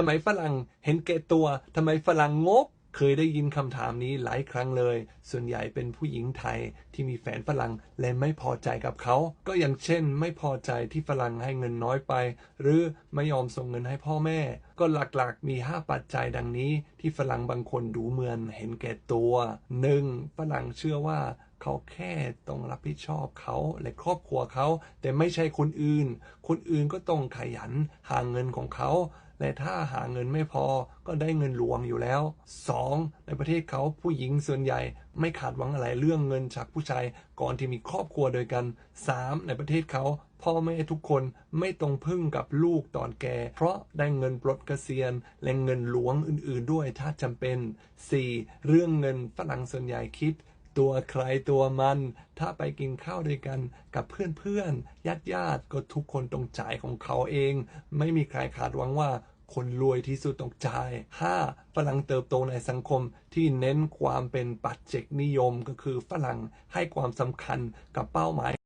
ทำไมฝรั่งเห็นแก่ตัวทำไมฝรั่งงก เคยได้ยินคำถามนี้หลายครั้งเลย ส่วนใหญ่เป็นผู้หญิงไทยที่มีแฟนฝรั่งและไม่พอใจกับเขา ก็อย่างเช่น ไม่พอใจที่ฝรั่งให้เงินน้อยไป หรือไม่ยอมส่งเงินให้พ่อแม่ ก็หลักๆมี 5 ปัจจัยดังนี้ ที่ฝรั่งบางคนดูเหมือนเห็นแก่ตัว 1. ฝรั่งเชื่อว่า เขาแค่ต้องรับผิดชอบเขาและครอบครัวเขา แต่ไม่ใช่คนอื่น คนอื่นก็ต้องขยันหาเงินของเขา และถ้าหาเงินไม่พอก็ได้เงินหลวงอยู่แล้ว 2. ในประเทศเขาผู้หญิงส่วนใหญ่ไม่ขาดหวังอะไรเรื่องเงินจากผู้ชายก่อนที่มีครอบครัวโดยกัน 3. ในประเทศเขาพ่อแม่ทุกคนไม่ต้องพึ่งกับลูกตอนแก่ เพราะได้เงินปลดเกษียณและเงินหลวงอื่น ๆ ด้วยถ้าจำเป็น 4. เรื่องเงินฝรั่งส่วนใหญ่คิด ตัวใครตัวมัน ถ้าไปกินข้าวด้วยกันกับเพื่อนๆญาติญาติๆก็ทุกคนต้องจ่ายของเขาเอง ไม่มีใครขาดหวังว่าคนรวยที่สุดต้องจ่าย 5. ฝรั่งเติบโตในสังคมที่เน้นความเป็นปัจเจกนิยมก็คือฝรั่งให้ความสำคัญกับเป้าหมาย